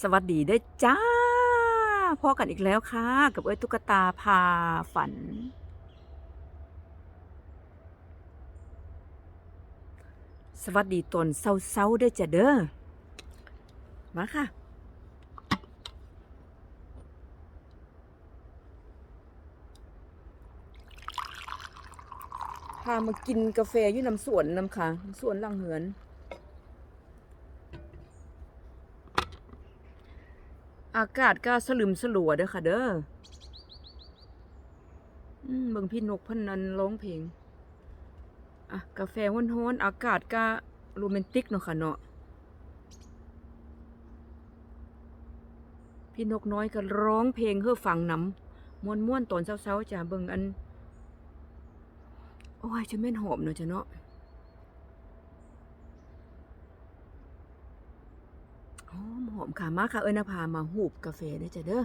สวัสดีเด้จ้าพอกันอีกแล้วค่ะ กับเอ้ยตุ๊กตาพาฝัน สวัสดีตอนเศร้าๆเด้จ้ะเด้อมาค่ะ พามากินกาแฟอยู่น้ำสวนน้ำค่ะสวนลังเหือน อากาศก็สลึมสลัวเด้อค่ะ เด้อเบิ่งพี่นกพันนันร้องเพลง อะ กาแฟฮ้อนๆอากาศก็โรแมนติกเนาะค่ะเนาะ พี่นกน้อยก็ร้องเพลงเพื่อฟังน้ำม่วนๆตอนเช้าๆจ้ะเบิ่งอัน โอ้ยจะแม่นหอมเนาะจ้ะเนาะ ห อมหอมค่ะมาค่ะเอ้ยนภามาหูบกาแฟได้จ้ะเด้อ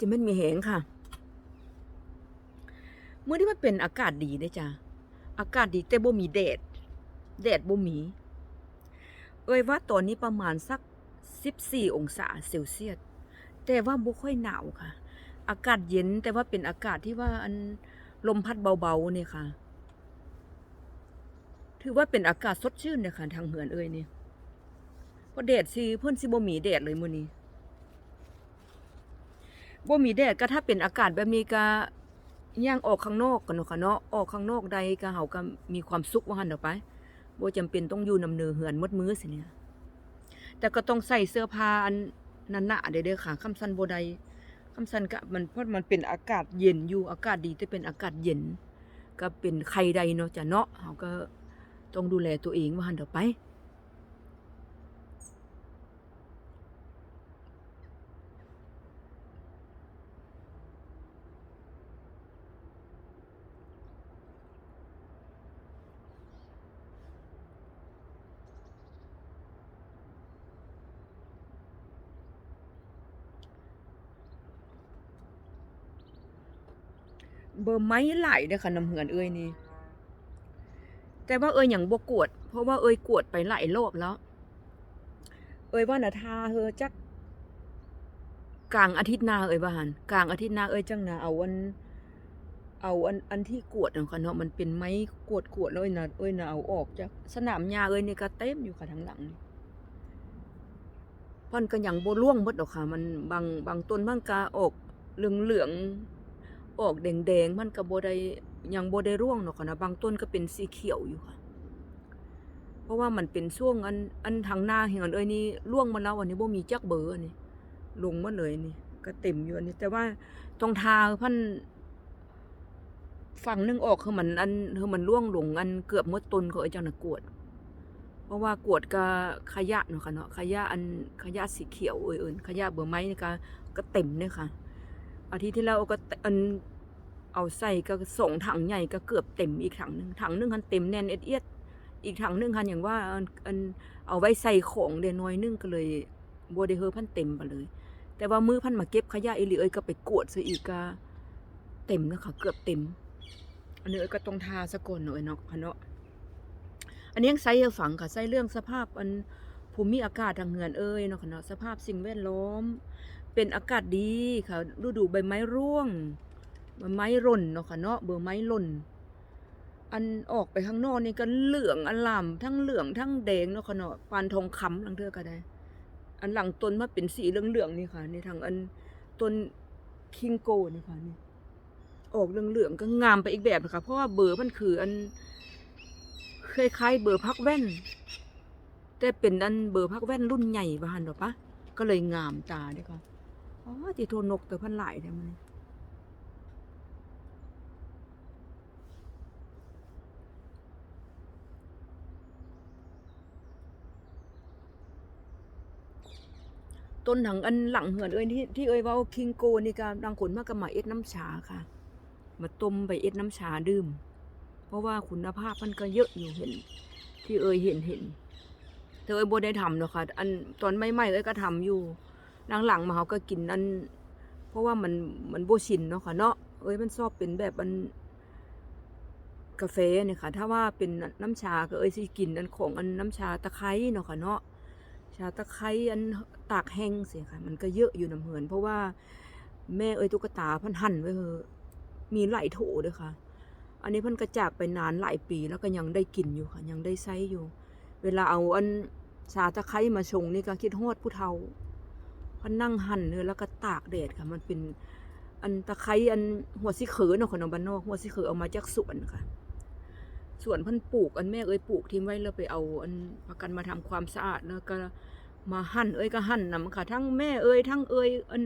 จะแม่นมีแหงค่ะเมื่อที่มันเป็นอากาศดีเด้จ้ะอากาศดีแต่บ่มีแดดแดดบ่มี เอ้ยว่าตอนนี้ประมาณสัก14องศาเซลเซียสแต่ว่าบ่ค่อยหนาวค่ะ อากาศเย็นแต่ว่าเป็นอากาศที่ว่าอันลมพัดเบาๆเนี่ยค่ะ ถือว่าเป็นอากาศสดชื่นเนี่ยค่ะทางเหือนเอ้ยนี่เพราะแดดสิเพิ่นสิบ่มีแดดเลยมื้อนี้ บ่มีแดดก็ถ้าเป็นอากาศแบบนี้ก็ย่างออกข้างนอกกันเนาะค่ะเนาะออกข้างนอกใดก็เฮาก็มีความสุขว่าหั่นเด้อไปบ่จำเป็นต้องอยู่นำเนือเหือนมดมื้อสิเนี่ยแต่ก็ต้องใส่เสื้อผ้าอันนั้นหนาเด้อค่ะคำสั้นบ่ได้คำสั้นก็มันเพราะมันเป็นอากาศเย็นอยู่อากาศดีแต่เป็นอากาศเย็น ก็เป็นไข้ใดเนาะจ้ะเนาะเฮาก็ต้องดูแลตัวเองว่าหั่นเด้อไป เบอร์ไม้ไหลเด้อค่ะน้ำเหือนเอ้ยนี่ แต่ว่าเอ้ยหยังบกวด เพราะว่าเอ้ยกวดไปหลายรอบแล้ว เอ้ยว่าน่ะทาเฮอจักกลางอาทิตย์หน้าเอ้ยว่าหั่นกลางอาทิตย์หน้าเอ้ยจังนะเอาอัน เอาอันอันที่กวดเนาะค่ะเนาะมันเป็นไม้กวดกวดแล้วเอ้ยนะเอ้ยนะเอาออกจากสนามหญ้าเอ้ยนี่ก็เต็มอยู่ค่ะทางหลังนี่เพิ่นก็ยังโบ่ร่วงหมดดอกค่ะ มันบางบางต้นมันก็ออกเหลืองๆอ ออกแดงๆมันก็บ่ได้ยังบ่ได้ร่วงเนาะค่ะนะบางต้นก็เป็นสีเขียวอยู่ค่ะ เพราะว่ามันเป็นช่วงอันอันทางหน้าเห็นเอ้ยนี่ร่วงมาแล้วอันนี้บ่มีจักเบอร์อันนี้ลงมาเลยนี่ ก็เต็มอยู่อันนี้ แต่ว่าตรงทาพันฝั่งหนึงออกคือมันอันคือมันร่วงลงอันเกือบหมดต้นเขาไอ้เจ้าน่ะกวด เพราะว่ากวดก็ขยะเนาะค่ะเนาะขยะอันขยะสีเขียวเอ้ยๆขยะเบอร์ไม้นี่ก็ก็เต็มเนี่ยค่ะ อาทิตย์ที่แล้วก็เอาใส่ก็ส่งถังใหญ่ก็เกือบเต็มอีกถังหนึ่งถังหนึงคันเต็มแน่นเอ็ดเอียดอีกถังหนึงคันอย่างว่าอันเอาไว้ใส่ของเดน้อยนึงก็เลยบ่ได้เฮอพันเต็มไปเลย แต่ว่ามือพันมาเก็บขยะอีหลีเอ้ยก็ไปกวดซะอีกก็เต็มนะคะเกือบเต็ม อันนี้ก็ต้องทาสะกอนหน่อยเนาะค่ะเนาะอันนี้ยังใส่ฝังค่ะใส่เรื่องสภาพอันภูมิอากาศทางเหือนเอ้ยเนาะค่ะเนาะสภาพสิ่งแวดล้อม เป็นอากาศดีค่ะฤดูใบไม้ร่วงใบไม้หล่นเนาะค่ะเนาะเบอร์ไม้หล่น อันออกไปข้างนอกนี่ก็เหลืองอลามทั้งเหลืองทั้งแดงเนาะค่ะเนาะปานทองคำลังเทือก็ได้ อันหลังต้นมาเป็นสีเหลืองๆนี่ค่ะในทางอันต้นคิงโกนี่ค่ะนี่ออกเหลืองๆก็งามไปอีกแบบนะคะเพราะว่าเบอร์มันคืออันคล้ายๆเบอร์พักแว่น แต่เป็นอันเบอร์พักแว่นรุ่นใหญ่ว่าหันดอปะก็เลยงามตาด้อค่ะ อ๋อที่โทนกตัวพันหลายแท้มันต้นถังอันหลังเหือนเอ้ยที่ที่เอ้ยว้าคิงโกนี่ก็ดังคนมากก็มาเอ็ดน้ำชาค่ะ มาต้มไปเอ็ดน้ำชาดื่ม เพราะว่าคุณภาพมันก็เยอะอยู่เห็น ที่เอ้ยเห็นเห็นแต่เอ้ยบได้ทำเนาะค่ะ อันตอนใหม่ๆเอ้ยก็ทำอยู่ หลังๆมาเขาก็กินอันเพราะว่ามันมันบ่ชินเนาะค่ะเนาะเอ้ยมันชอบเป็นแบบอันกาแฟเนี่ยค่ะ ถ้าว่าเป็นน้ำชาก็เอ้ยสิกินอันของอันน้ำชาตะไคร้เนาะค่ะเนาะชาตะไคร้อันตากแห้งเสียค่ะ มันก็เยอะอยู่น้ำเหือนเพราะว่าแม่เอ้ยตุ๊กตาพันหั่นไว้เฮอมีไหลโถด้อค่ะ อันนี้พิ่นกระจากไปนานหลายปีแล้วก็ยังได้กินอยู่ค่ะ ยังได้ใช้อยู่ เวลาเอาอันชาตะไคร้มาชงนี่ก็คิดฮอดผู้เฒ่า พิ่นนั่งหั่นเนื้อแล้วก็ตากแดดค่ะ มันเป็นอันตะไคร้อันหัวสิเขอเนาะของน้องบ้านนอกหัวสิเขอเอามาจากสวนค่ะสวนเพันปลูกอันแม่เอ้ยปลูกทิ้งไว้แล้วไปเอาอันพากันมาทำความสะอาดแล้วก็มาหั่นเอ้ยก็หั่นนำค่ะ ทั้งแม่เอ้ยทั้งเอ้ยอัน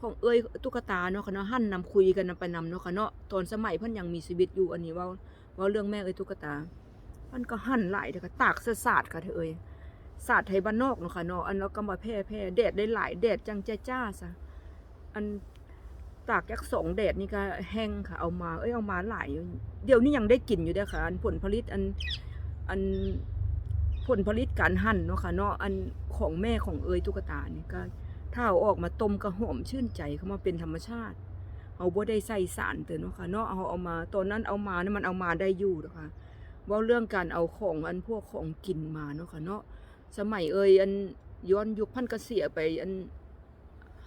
ของเอ้ยตุ๊กตาเนาะค่ะเนาะหั่นนำคุยกันนำไปนำเนาะค่ะเนาะตอนสมัยเพิ่นยังมีชีวิตอยู่อันนี้ว่าว่าเรื่องแม่เอ้ยตุ๊กตา มันก็หั่นหลายเด้อค่ะตากเสอาดค่ะเธอเอ้ย สาดไทยบ้านนอกเนาะค่ะเนาะอันแล้วก็มาแพร่แพร่แดดได้หลายแดดจังจ้าๆซะอันตากยักสองแดดนี่ก็แห้งค่ะเอามาเอ้ยเอามาหลายเดี๋ยวนี้ยังได้กินอยู่เด้อค่ะ อันผลผลิตอันอันผลผลิตการหั่นเนาะค่ะเนาะอันของแม่ของเอยตุ๊กตานี่ก็ถ้าเอาออกมาต้มก็หอมชื่นใจเข้ามาเป็นธรรมชาติ เอาบ่ได้ใส่สารเตือนเนาะค่ะเนาะเอาเอามาตอนนั้นเอามานี่มันเอามาได้อยู่นะคะว่าเรื่องการเอาของอันพวกของกินมาเนาะค่ะเนาะ สมัยเอยอันย้อนยุคพันก็เสียไปอัน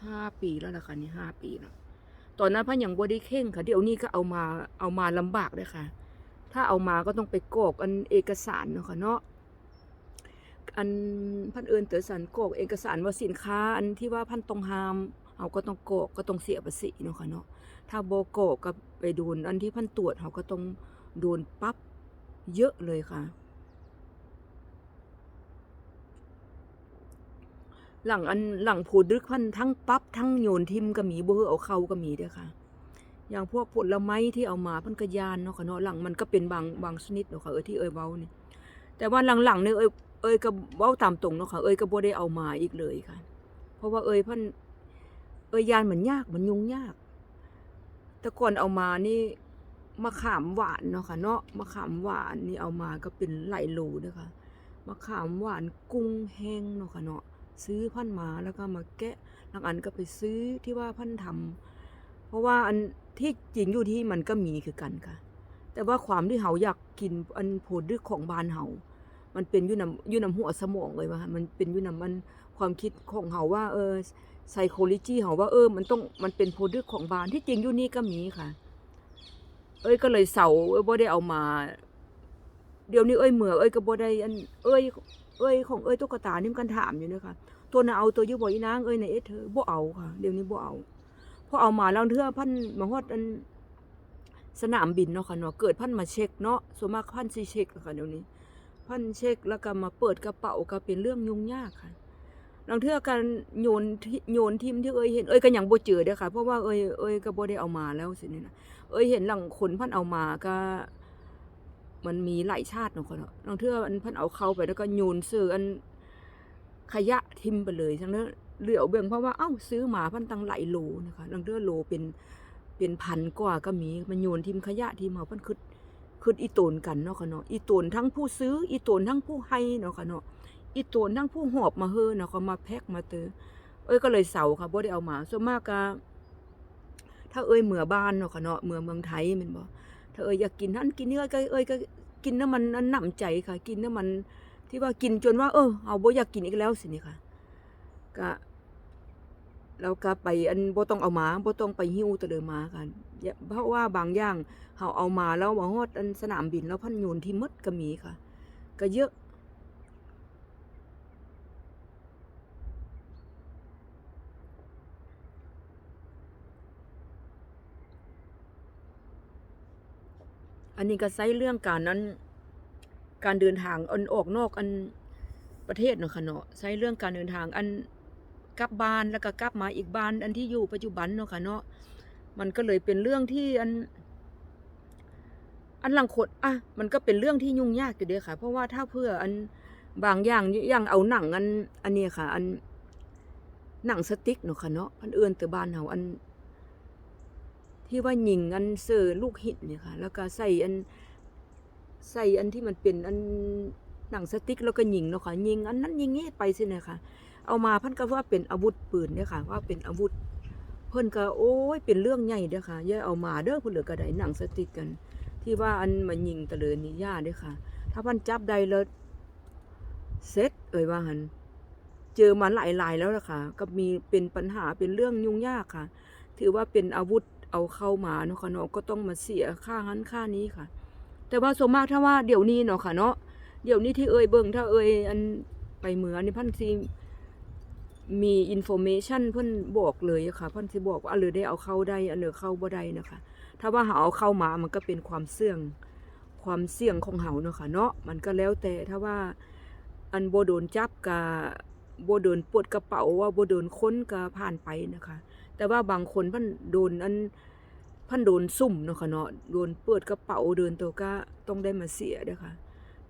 ห้าปีแล้วล่ะค่ะนี่ห้าปีแล้วตอนนั้นพันอยังบ่ได้เข่งค่ะ เดี๋ยวนี้ก็เอามาเอามาลำบากเลยค่ะ ถ้าเอามาก็ต้องไปกอกอันเอกสารเนาะค่ะเนาะอันพันเอิญเตอสันกอกเอกสารว่าสินค้า อันที่ว่าพันต้องหามเขาก็ต้องกอกก็ต้องเสียภาษีเนาะค่ะเนาะถ้าโบ่กอกก็ไปโดนอันที่พันตรวจเขาก็ต้องโดนปั๊บเยอะเลยค่ะ หลังอันหลังผูดึกพันทั้งปั๊บทั้งโยนทิมก็มีบ่เฮือเอาเข้าก็มีเด้อค่ะ อย่างพวกผลไม้ที่เอามาพันกระยานเนาะค่ะเนาะหลังมันก็เป็นบางบางชนิดเนาะค่ะเออที่เอยเว้านี่แต่ว่าหลังๆเนี่ยเอยเอยก็เว้าตามตรงเนาะค่ะเอยก็บ่ได้เอามาอีกเลยค่ะ เพราะว่าเอยพันเอยยานมันยากมันยุ่งยาก แต่ก่อนเอามานี่มะขามหวานเนาะค่ะเนาะมะขามหวานนี่เอามาก็เป็นไหลโลเด้อค่ะมะขามหวานกุ้งแห้งเนาะค่ะเนาะ ซื้อพันมาแล้วก็มาแกะบางอันก็ไปซื้อที่ว่าพันทำเพราะว่าอันที่จริงอยู่ที่มันก็มีคือกันค่ะ แต่ว่าความที่เฮาอยากกินอันโพดึกของบานเฮามันเป็นยู่นำยู่นำหัวสมองเลยว่ามันเป็นยู่นำมันความคิดของเฮาว่า เออไซโคโลจีเฮาว่าเออ มันต้องมันเป็นโพดดึกของบานที่จริงอยู่นี่ก็มีค่ะ เอ้ยก็เลยเสาเอ้ยบ่ได้เอามา เดี๋ยวนี้เอ้ยเหมือเอ้ยก็บ่ได้อันเอ้ย เอ้ยของเอ้ยตุ๊กตานี่มันกันถามอยู่เนยคะตัวน่ะเอาตัวยู่บ่อีนางเอ้ยในเอ็ดเธอบ่เอาค่ะ เดี๋ยวนี้บ่เอาพอเอามาแล้วเทื่อพันมาฮอดอันสนามบินเนาะค่ะเนาะเกิดพันมาเช็คเนาะส่วนมากพันสิเช็คค่ะเดี๋ยวนี้พันเช็คแล้วก็มาเปิดกระเป๋าก็เป็นเรื่องยุ่งยากค่ะลางเทื่อการโยนโยนทิมที่เอ้ยเห็นเอ้ยก็ยังบ่เจอเด้อค่ะเพราะว่าเอ้ยเอ้ยก็บ่ได้เอามาแล้วสินี่นะเอ้ยเห็นหลังคนพันเอามาก็ มันมีหลายชาติเนาะค่ะเนาะลางเทื่ออันพันเอาเข้าไปแล้วก็โยนเสื้ออันขยะทิมไปเลยทั้งนั้นเหลือเบิ่งเพราะว่าเอ้าซื้อมาพันตังหลายโลนะคะลางเทื่อโลเป็นเป็นพันกว่าก็มีมันโยนทิมขยะทิมเฮาพิ่นคิดคิดอีโตนกันเนาะค่ะเนาะอีโตนทั้งผู้ซื้ออีโตนทั้งผู้ให้เนาะค่ะเนาะอีโตนทั้งผู้หอบมาเฮอเนาะเขามาแพ็คมาเตอเอ้ยก็เลยเสาค่ะบ่ได้เอามาส่วนมากก็ถ้าเอ้ยเมือบ้านเนาะค่ะเนาะเมือเมืองไทยม่นบ่ ถ้าเอ้ยอยากกินนั่นกินนี่ก็เอ้ยก็กินน้ำมันอันหนำใจค่ะ กินน้ำมันที่ว่ากินจนว่า เออเอาบ่อยากกินอีกแล้วสินี่ค่ะก็แล้วก็ไปอันบ่ต้องเอามาบ่ต้องไปหิ้วตะเดิมมากันเพราะว่าบางอย่างเขาเอามาแล้วบ่ฮอดอันสนามบินแล้วพันโยนที่มดก็มีค่ะ ก็เยอะ อันนี้ก็ใช้เรื่องการนั้น การเดินทางอันออกนอกอันประเทศเนาะค่ะเนาะใช้เรื่องการเดินทางอันกลับบ้านแล้วก็กลับมาอีกบ้านอันที่อยู่ปัจจุบันเนาะค่ะเนาะมันก็เลยเป็นเรื่องที่อัน อันลังคดอะมันก็เป็นเรื่องที่ยุ่งยากอยู่เด้อค่ะ เพราะว่าถ้าเพื่ออันบางอย่างอย่างเอาหนังอัน อันนี้ค่ะ อันหนังสติ๊กเนาะค่ะเนาะอันเอื่นแต่บ้านเฮาอัน ที่ว่ายิงอันเสือลูกหินเนี่ยค่ะ แล้วก็ใส่อันใส่อันที่มันเป็นอันหนังสติ๊กแล้วก็ยิงเนาะค่ะยิงอันนั้นยิงนี้ไปสิเนี่ยค่ะ เอามาพิ่นก็ว่าเป็นอาวุธปืนเนี่ยค่ะ ว่าเป็นอาวุธ เพิ่นก็โอ้ยเป็นเรื่องใหญ่เด้อค่ะย่าเอามาเด้อเพิ่นเหลือก็ไดหนังสติ๊กกัน ที่ว่าอันมันยิงตะเลินนี่ย่าเด้อค่ะ ถ้าพิ่นจับได้แล้วเสร็จเอ่ยว่าหันเจอมาหลายๆแล้วล่ะค่ะ ก็มีเป็นปัญหาเป็นเรื่องยุ่งยากค่ะ ถือว่าเป็นอาวุธ เอาเข้ามาเนาะค่ะเนาะก็ต้องมาเสียค่านั้นค่านี้ค่ะ แต่ว่าส่วนมากถ้าว่าเดี๋ยวนี้เนาะค่ะเนาะเดี๋ยวนี้ที่เอ่ยเบิ่งถ้าเอ่ยอันไปเหมือนนี่พันสิมีอินโฟเมชันเพิ่นบอกเลยอะค่ะเพิ่นสิบอกว่าเลยได้เอาเข้าได้อันเหลือเข้าบ่ได้นะคะ ถ้าว่าหาเอาเข้ามามันก็เป็นความเสี่ยงความเสี่ยงของเฮาเนาะค่ะเนาะมันก็แล้วแต่ถ้าว่าอันโบโดนจับกะบ่โดนปวดกระเป๋าว่าโบโดนค้นก็ผ่านไปนะคะ แต่ว่าบางคนพิ่นโดนอันพิ่นโดนซุ่มเนาะค่ะเนาะโดนเปิดกระเป๋าเดินตัวก็ต้องได้มาเสียเด้อค่ะ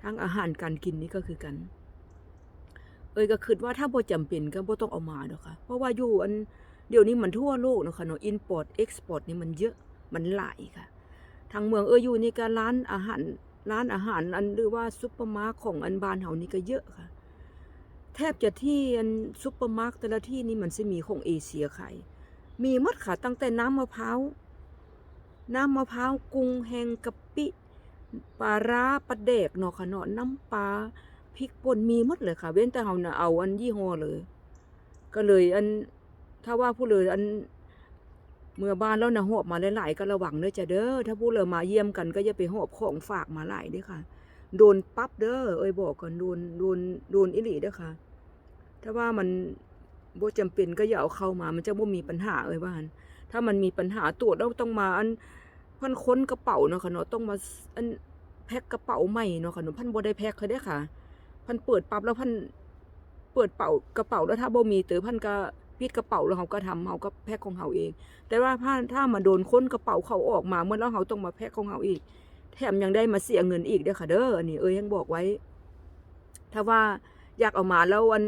ทั้งอาหารการกินนี่ก็คือกัน เอ้ยก็คิดว่าถ้าบ่จำเป็นก็บ่ต้องเอามาดอกค่ะเพราะว่าอยู่อันเดี๋ยวนี้มันทั่วโลกเนาะค่ะเนาะ import export นี่มันเยอะมันหลายค่ะ ทางเมืองเอ้ยอยู่นี่ก็ร้านอาหารร้านอาหารอันหรือว่าซุปเปอร์มาร์ทของอันบานเฮานี่ก็เยอะค่ะ แทบจะที่อันซุปเปอร์มาร์ทแต่ละที่นี่มันสิมีของเอเชียขาย มีมดค่ะตั้งแต่น้ำมะพร้าวน้ำมะพร้าวกุ้งแห้งกะปิปลาร้าปลาแดกเนาะค่ะเนาะน้ำปลาพริกป่นมีมดเลยค่ะ เว้นแต่เฮาน่ะเอาอันยี่ห้อเลย ก็เลยอันถ้าว่าผู้เลยอันเมื่อบ้านแล้วนะหอบมาหลายๆก็ระวังเด้อจ้ะเด้อถ้าผู้เลยมาเยี่ยมกันก็อย่าไปหอบของฝากมาหลายเด้อค่ะ โดนปั๊บเด้อเอ้ยบอกก่อนโดนโดนโดนอิหลีเด้อค่ะ ถ้าว่ามัน บ่จำเป็นก็อย่าเอาเข้ามา มันจะบ่มีปัญหาเอ้ยว่าหั่นถ้ามันมีปัญหาตรวจแล้วต้องมาอันพันค้นกระเป๋าเนาะค่ะเนาะต้องมาอันแพ็คกระเป๋าใหม่เนาะค่ะเนาะพันบ่ได้แพ็คเขาเด้อค่ะ พันเปิดปั๊บแล้วพันเปิดเป๋ากระเป๋าแล้วถ้าบ่มีเตอพันก็ปิดกระเป๋าแล้วเขาก็ทำเขาก็แพ็คของเขาเอง แต่ว่าถ้าถ้ามาโดนค้นกระเป๋าเขาออกมาเมื่อแล้วเขาต้องมาแพ็คของเขาอีก แถมยังได้มาเสียเงินอีกเด้อค่ะเด้ออันนี้เอ้ยยังบอกไว้ ถ้าว่าอยากเอามาแล้ววัน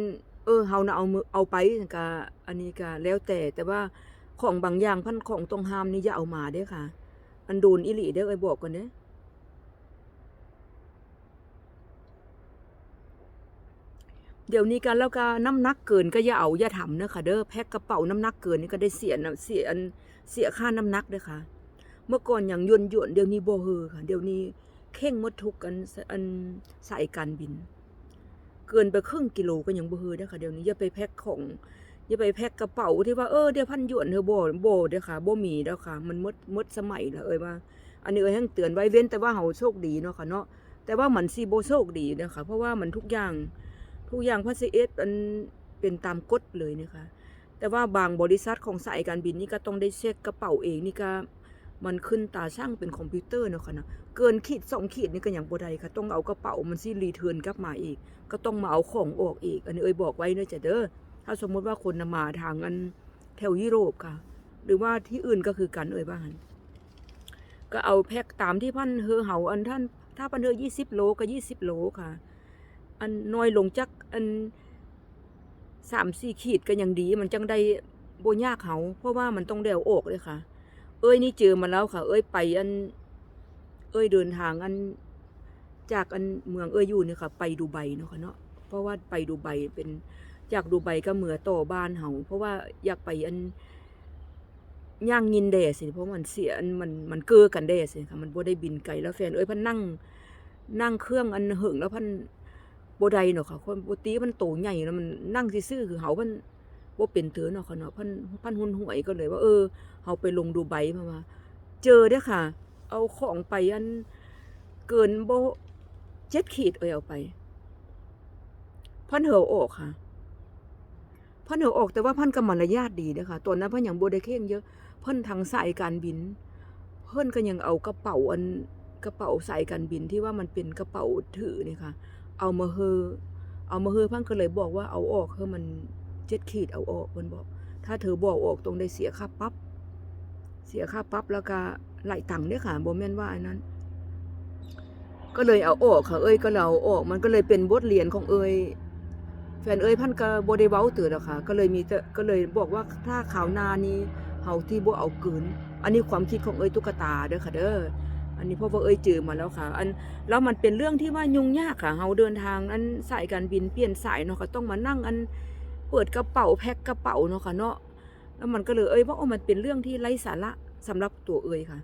เออเฮานะเอามือเอาไปก็อันนี้ก็แล้วแต่แต่ว่าของบางอย่างพันของต้องห้ามนี่อย่าเอามาเด้อค่ะ อันโดนอิหลีเด้อเอ้ยบอกก่อนเด้อเดี๋ยวนี้กันแล้วก็น้ำหนักเกินก็อย่าเอาอย่าทำเด้อค่ะเด้อแพ็คกระเป๋าน้ำหนักเกินนี่ก็ได้เสียนะเสียอันเสียค่าน้ำหนักเด้อค่ะ เมื่อก่อนอย่างยวนยวนเดี๋ยวนี้บ่เฮอค่ะ เดี๋ยวนี้เข่งหมดทุกอันอันสายการบิน เกินไปครึ่งกิโลก็ยังบ่เฮอเด้ค่ะเดี๋ยวนี้อย่าไปแพ็คของอย่าไปแพ็คกระเป๋าที่ว่าเออเดี๋ยวพันหยวนเธอบ่บ่เด้อค่ะบ่มีแล้วค่ะ มันหมดหมดสมัยแล้วเอ้ยว่า อันนี้เอ้ยยังเตือนไว้เว้นแต่ว่าเฮาโชคดีเนาะค่ะเนาะแต่ว่ามันสิบ่โชคดีนะคะเพราะว่ามันทุกอย่างทุกอย่างพัสเอสมันเป็นตามกฎเลยนะคะ แต่ว่าบางบริษัทของสายการบินนี่ก็ต้องได้เช็คกระเป๋าเองนี่ก็ มันขึ้นตาช่างเป็นคอมพิวเตอร์เนาะค่ะนะเกินขีดสองขีดนี่ก็อย่างบ่ได้ค่ะ ต้องเอากระเป๋ามันสิรีเทิร์นกลับมาอีก ก็ต้องมาเอาของออกอีก อันนี้เอ้ยบอกไว้เนาะจ้ะเด้อถ้าสมมุติว่าคนมาทางอันแถวยุโรปค่ะ หรือว่าที่อื่นก็คือกันเอ้ยบ้านก็เอาแพ็คตามที่พันเฮอเฮาอันท่านถ้าพันเฮอยี่สิบโลก็ยี่สิบโลค่ะ อันน้อยลงจักอันสามสี่ขีดก็ยังดี มันจังได้โบยากเขาเพราะว่ามันต้องเดวออกเลยค่ะ เอ้ยนี่เจอมาแล้วค่ะ เอ้ยไปอัน เอ้ยเดินทางอัน จากอันเมืองเอ้ยอยู่เนี่ยค่ะ ไปดูไบเนาะค่ะเนาะเพราะว่าไปดูไบเป็นจากดูไบก็เหมือต่อบ้านเฮาเพราะว่าอยากไปอันย่างยินเดสิเพราะมันเสียอันมันมันเกือกันเดสิค่ะมันบ่ได้บินไกลแล้วแฟนเอ้ยพันนั่ง นั่งเครื่องอันหึงแล้วพันบ่ได้เนาะค่ะคนบ่ตีมันโตใหญ่แล้วมันนั่งซื่อๆคือเฮามัน บ่าเป็นเถอเนาะค่ะเนาะพันพันหุนหวยก็เลยว่า เออเฮาไปลงดูไบมาว่าเจอเด้อค่ะ เอาของไปอันเกินโบเจ็ดขีดเอ้ยเอาไปพันเหอออกค่ะพันเหอออกแต่ว่าพันก็มารยาทดีเด้ค่ะตอนนั้นพิ่นยังโบได้เข่งเยอะพิ่นทางสายการบิน เพิ่นก็ยังเอากระเป๋าอันกระเป๋าสายการบินที่ว่ามันเป็นกระเป๋าถือเนี่ยค่ะ เอามาเฮอเอามาเฮอพังก็เลยบอกว่าเอาออกเฮอมัน เจ็ดขีดเอาออกมันบอก ถ้าเธอบอกออกตรงได้เสียค่าปรั๊บเสียค่าปรั๊บแล้วก็ไหลตังค์ด้วยค่ะบ่แม่นว่าอันนั้น ก็เลยเอาออกค่ะ เอ้ยก็เราออก มันก็เลยเป็นบทเรียนของเอ้ยแฟนเอ้ยพันก็บ่ได้เว้าตื่นอกค่ะ ก็เลยมีก็เลยบอกว่าถ้าข่าวนานี้เฮาที่บ่เอาเกินอันนี้ความคิดของเอ้ยตุ๊กตาเด้อค่ะเด้ออันนี้พราะว่าเอ้ยเจอมาแล้วค่ะ อันแล้วมันเป็นเรื่องที่ว่ายุ่งยากค่ะเฮาเดินทางอันสายการบินเปลี่ยนสายเนาะค่ะต้องมานั่งอัน เปิดกระเป๋าแพ็คกระเป๋าเนาะค่ะเนาะแล้วมันก็เลยเอ้ยว่าโอ้มันเป็นเรื่องที่ไร้สาระสำหรับตัวเอ้ยค่ะ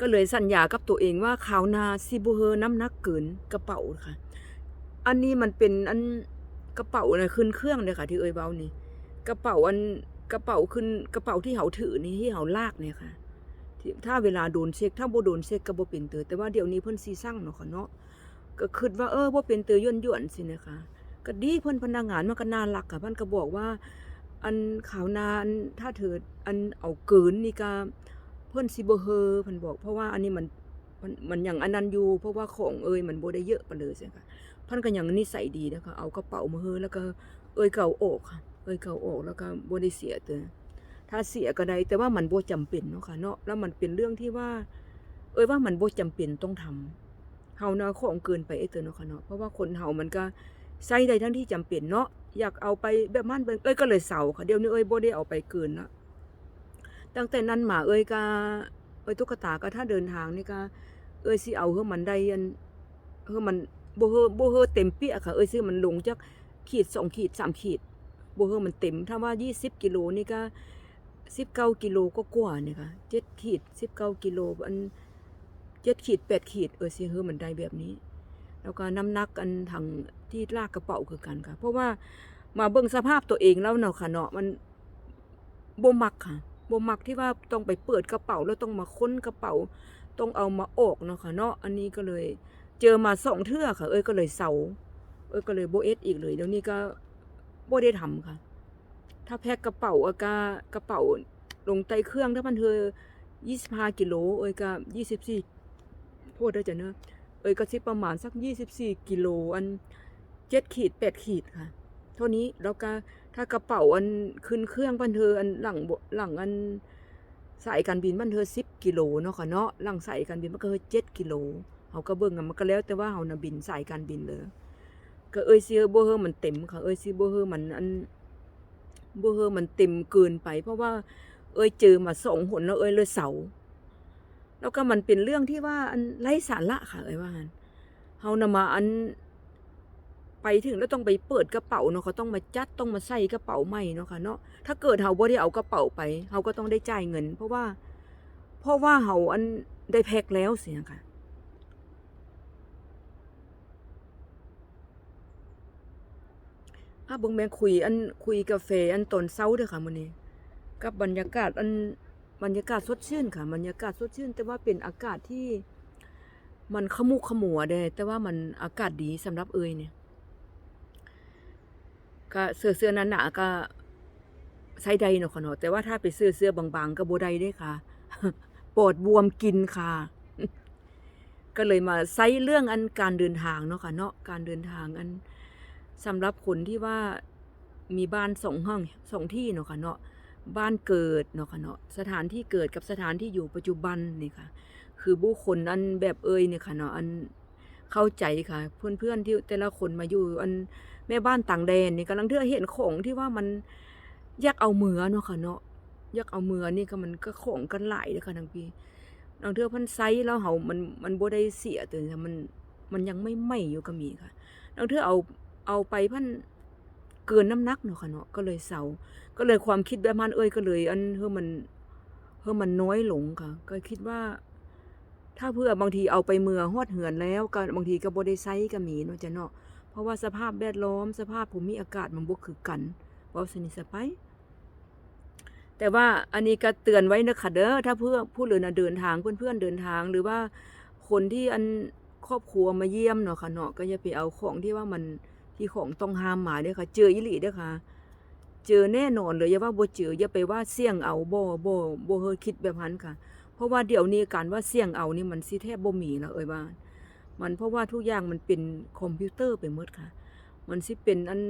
ก็เลยสัญญากับตัวเองว่าคราวหนาซิบูเฮอน้ำหนักเกินกระเป๋าค่ะ อันนี้มันเป็นอันกระเป๋านะขึ้นเครื่องเลยค่ะ ที่เอ่ยเบานี่กระเป๋าอันกระเป๋าขึ้นกระเป๋าที่เขาถือนี่ที่เขาลากเนี่ยค่ะถ้าเวลาโดนเช็คถ้าบ่โดนเช็คก็บ่เป็นเตอแต่ว่าเดี๋ยวนี้เพิ่นซีสั่งเนาะค่ะเนาะ ก็คิดว่าเออบ่าเป็นเตือย่นย่วนสินะคะก็ดีเพิ่อนพนักงานมันก็น่ารักค่ะเพิ่นก็บอกว่า อันข่าวนาอันถ้าเถิดอันเอาเกินนี่ก็เพิ่อนสิบเฮอเพิ่นบอก เพราะว่าอันนี้มันมันมันอย่างอันนันอยู่เพราะว่าของเอ่ยมันโบได้เยอะไปเลยใช่ค่ะเพิ่นก็อยังนิสัยดีนะคะเอากระเป๋ามาเฮอแล้วก็เอ่ยเก่าอกค่ะ เอ่ยเก่าอกแล้วก็บ่ได้เสียเตอถ้าเสียก็ได้แต่ว่ามันโบ่จำเป็นเนาะค่ะเนาะแล้วมันเป็นเรื่องที่ว่า เอ่ยว่ามันโบ่จำเป็นต้องทำ เฮาเนาะของเกินไปไอ้เตือเนาะค่ะเนาะเพราะว่าคนเฮามันก็ใช้ได้ทั้งที่จำเป็นเนาะอยากเอาไปแบบมันเบิ่งเอ้ยก็เลยเศร้าค่ะเดี๋ยวนี้เอ้ยบ่ได้เอาไปเกินละตั้งแต่นั้นมาเอ้ยก็เอ้ยตุ๊กตาก็ถ้าเดินทางนี่ก็เอ้ยสิเอาเฮือมันได้อันเฮือมันบ่เฮือบ่เฮเต็มเปี้ยค่ะเอ้ยสิมันลงจักขีดสองขีดสามขีดบ่เฮือมันเต็ม ถ้าว่า20กิโลนี่ก็19กิโลก็กว่านี่ค่ะ7ขีด19กิโลอัน 7ขีด8ขีดเอ้ยสิเฮือมันได้แบบนี้ แล้วก็น้ำหนักอันถังที่ลากกระเป๋าคือกันค่ะ เพราะว่ามาเบิ่งสภาพตัวเองแล้วเนาะค่ะเนาะมันบ่มักค่ะบ่มักที่ว่าต้องไปเปิดกระเป๋าแล้วต้องมาค้นกระเป๋า ต้องเอามาออกเนาะค่ะเนาะอันนี้ก็เลยเจอมาสองเทื่อค่ะ เอ้ยก็เลยเศร้าเอ้ยก็เลยโบเอสอีกเลยเดี๋ยวนี้ก็บ่ได้ทำค่ะ ถ้าแพ็คกระเป๋าอากากระเป๋าลงใต้เครื่องถ้ามันเธอ25กิโลเอ้ยก็24 โทษเด้จ้ะเนอะเอ้ยก็สิประมาณสัก 24 กิโลอัน7ขีด8ขีดค่ะ เท่านี้แล้วก็ถ้ากระเป๋าอันขึ้นเครื่องบันเทออันหลังบหลังอันสายการบินบันเทอสิบกิโลเนาะค่ะเนาะหลังสายการบินมันก็เจ็ดกิโลเขาก็เบิ่งอะมันก็แล้วแต่ว่าเฮาน่ะบินสายการบินเลยก็เอ้ยซีบ่เฮอมันเต็มค่ะเอ้ยซีบ่เฮอมันอันบ่เฮอมันเต็มเกินไป เพราะว่า เอ้ยเจอมาสองหนแล้วเอ้ยเลยเสา แล้วก็มันเป็นเรื่องที่ว่าอันไร้สาระค่ะเอ้ยว่างันเฮานะมาอันไปถึงแล้วต้องไปเปิดกระเป๋าเนาะเขาต้องมาจัดต้องมาใส่กระเป๋าใหม่เนาะค่ะเนาะถ้าเกิดเฮาบ่ได้เอากระเป๋าไปเฮาก็ต้องได้จ่ายเงิน เพราะว่า เพราะว่าเฮาอันได้แพ็คแล้วเสียค่ะอะเบิ่งแม่คุยอันคุยกาแฟอันตอนเช้าเด้อค่ะมื้อนี้กับบรรยากาศอัน บรรยากาศสดชื่นค่ะ บรรยากาศสดชื่น แต่ว่าเป็นอากาศที่มันขมุกขมัวเด้แต่ว่ามันอากาศดีสำหรับเอยเนี่ย ก็เสื้อเสื้อหนาก็ใส่ได้เนาะค่ะเนาะแต่ว่าถ้าไปเสื้อเสื้อบางๆก็บได้เด้ค่ะปอดบวมกินค่ะ ก็เลยมาใส่เรื่องอันการเดินทางเนาะค่ะเนาะการเดินทางอันสำหรับคนที่ว่ามีบ้านสองห้องสองที่เนาะค่ะเนาะ บ้านเกิดเนาะค่ะเนาะสถานที่เกิดกับสถานที่อยู่ปัจจุบันนี่ค่ะ คือบุคคลอันแบบเอ่ยเนี่ยค่ะเนาะอันเข้าใจค่ะ เพื่อนๆที่แต่ละคนมาอยู่อันแม่บ้านต่างแดนนี่กำลังเทื่อเห็นของที่ว่ามันอยากเอาเมือเนาะค่ะเนาะอยากเอาเมือนี่ก็มันก็ของกันหลายเด้อค่ะทั้งปีบางเทื่อพันไซแล้วเฮามันมันบ่ได้เสียแต่มันมันยังไม่ไหม้อยู่ก็มีค่ะบางเทื่อเอาเอาไปพันเกินน้ำหนักเนาะค่ะเนาะก็เลยเศร้า ก็เลยความคิดแบบมันเอ้ยก็เลย อันเฮอมันเฮอมันน้อยหลงค่ะ ก็คิดว่า ถ้าเพื่อบางทีเอาไปเมือฮอดเหือนแล้วก็บางทีก็บ่ได้ไซส์ก็มีเนาะจ้ะเนาะเพราะว่าสภาพแวดล้อมสภาพภูมิอากาศมันบ่คือกันเว้าสนิทสไปแต่ว่าอันนี้ก็เตือนไว้นะคะเด้อถ้าเพื่อผู้อื่นะเดินทางเพื่อนๆเดินทางหรือว่าคนที่อันครอบครัวมาเยี่ยมเนาะค่ะเนาะก็อย่าไปเอาของที่ว่ามันที่ของต้องห้ามมาเด้อค่ะ เจออีหลีเด้อค่ะ เจอแน่นอนเลยอย่าว่าบ่เจออย่าไปว่าเสี่ยงเอาบ่บ่บ่เฮอคิดแบบนั้นค่ะ เพราะว่าเดี๋ยวนี้การว่าเสี่ยงเอานี่มันสิแทบบ่มีแล้วเอ้ยว่า มันเพราะว่าทุกอย่างมันเป็นคอมพิวเตอร์ไปหมดค่ะ มันสิเป็นอัน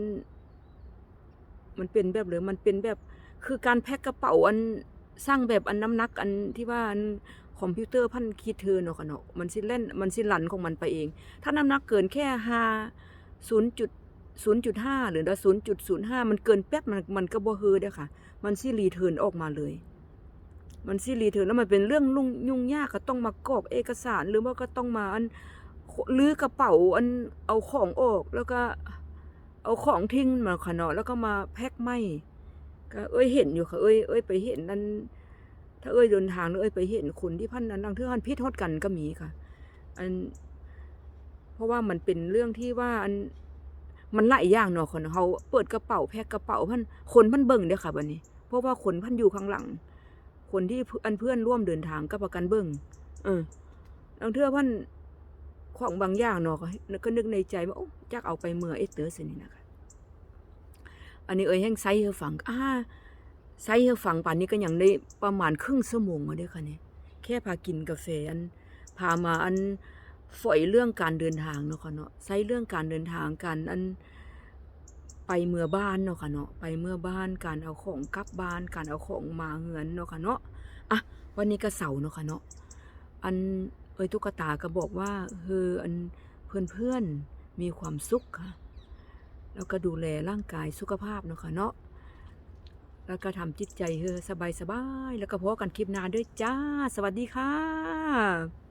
มันเป็นแบบเลยมันเป็นแบบคือการแพ็คกระเป๋าอันสร้างแบบอันน้ำหนักอันที่ว่าอันคอมพิวเตอร์พันคิดเธอเนาะค่ะเนาะมันสิเล่นมันสิลันของมันไปเอง ถ้าน้ำหนักเกินแค่ห้าศูนย์จุด ศูนย์จุดห้าหรือศูนย์จุดศูนย์ห้ามันเกินแป๊บมันมันก็บ่เฮอเด้อค่ะ มันสิรีเทิร์นออกมาเลย มันสิรีเทิร์นแล้วมันเป็นเรื่องลุ่งยุ่งยากก็ต้องมากรอกเอกสารหรือว่าก็ต้องมาอันลื้อกระเป๋าอันเอาของออกแล้วก็เอาของทิ้งมาค่ะเนาะแล้วก็มาแพ็คไม่ก็เอ้ยเห็นอยู่ค่ะ เอ้ยเอ้ยไปเห็นนั่นถ้าเอ้ยเดินทางแล้วเอ้ยไปเห็นคนที่พันนั้นดังเทื่อพันพิษทอดกันก็มีค่ะ อัน เพราะว่ามันเป็นเรื่องที่ว่าอัน มันหลายอย่างเนาะคนเขาเปิดกระเป๋าแพ็คกระเป๋าพันคนพันเบิ่งเด้อค่ะบัดนี้ เพราะว่าคนพันอยู่ข้างหลัง คนที่เพื่อนอันเพื่อนร่วมเดินทางก็ประกันเบิ่งเออลังเทื่อพันของบางอย่างเนาะก็นึกในใจว่าโอ้จักเอาไปเมื่อเอสเตอร์สินี่นะคะอันนี้เอ้ยแห้งไซเฮอฟังอ่าไซเฮอฟังป่านนี้ก็อยังได้ประมาณครึ่งชั่วโมงแล้วเด้อค่ะเนี่ยแค่พากินกาแฟอันพามาอัน ฝอยเรื่องการเดินทางเนาะค่ะเนาะใช้เรื่องการเดินทางการอันไปเมื่อบ้านเนาะค่ะเนาะไปเมื่อบ้านการเอาของกลับบ้าน การเอาของมาเหือนเนาะค่ะเนาะอะวันนี้ก็เสาร์เนาะค่ะเนาะอันเอ้ยตุ๊กตาก็บอกว่าเฮออันเพื่อนเพื่อนๆมีความสุขค่ะแล้วก็ดูแลร่างกายสุขภาพเนาะค่ะเนาะแล้วก็ทำจิตใจเฮอสบายๆแล้วก็พบกันคลิปหน้าด้วยจ้า สวัสดีค่ะ